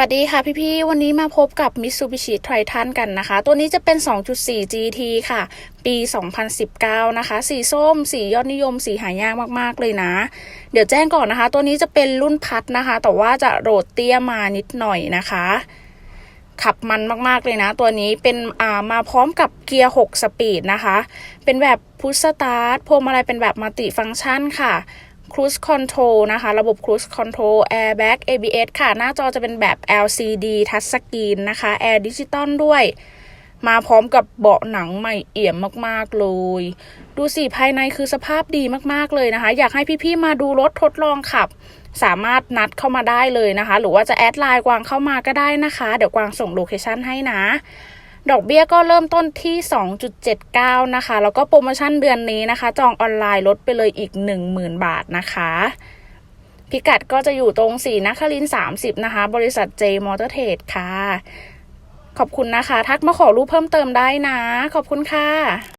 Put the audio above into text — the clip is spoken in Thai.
วัสดีค่ะพี่ๆ วันนี้มาพบกับ Mitsubishi Triton กันนะคะ ตัวนี้จะเป็น 2.4 GT ค่ะ ปี 2019 นะคะ สีส้ม สียอดนิยม สีหายากมากๆ เลยนะ เดี๋ยวแจ้งก่อนนะคะ ตัวนี้จะเป็นรุ่นพัดนะคะ แต่ว่าจะโรดเตี้ยมานิดหน่อยนะคะ ขับมันมากๆ เลยนะ ตัวนี้เป็นอ่ามาพร้อมกับเกียร์ 6 สปีดนะคะ เป็นแบบพุชสตาร์ทพวงมาลัยเป็นแบบมัลติฟัง c t ชันค่ะ Cruise Control นะคะ ระบบ Cruise Control Airbag ABS ค่ะ หน้าจอจะเป็นแบบ LCD Touch Screen นะคะ Air Digital ด้วย มาพร้อมกับเบาะหนังใหม่เอี่ยมมากๆเลย ดูสิ ภายในคือสภาพดีมากๆเลยนะคะ อยากให้พี่ๆ มาดูรถทดลองขับ สามารถนัดเข้ามาได้เลยนะคะ หรือว่าจะแอดไลน์กวางเข้ามาก็ได้นะคะ เดี๋ยวกวางส่งโลเคชั่นให้นะ ดอกเบี้ยก็เริ่มต้นที่ 2.79 นะคะ แล้วก็โปรโมชั่นเดือนนี้นะคะ จองออนไลน์ลดไปเลยอีก 10,000 บาทนะคะ พิกัดก็จะอยู่ตรงสีนครินสามสิบนะคะ บริษัท J Motor Trade ค่ะ ขอบคุณนะคะ ทักมาขอรูปเพิ่มเติมได้นะ ขอบคุณค่ะ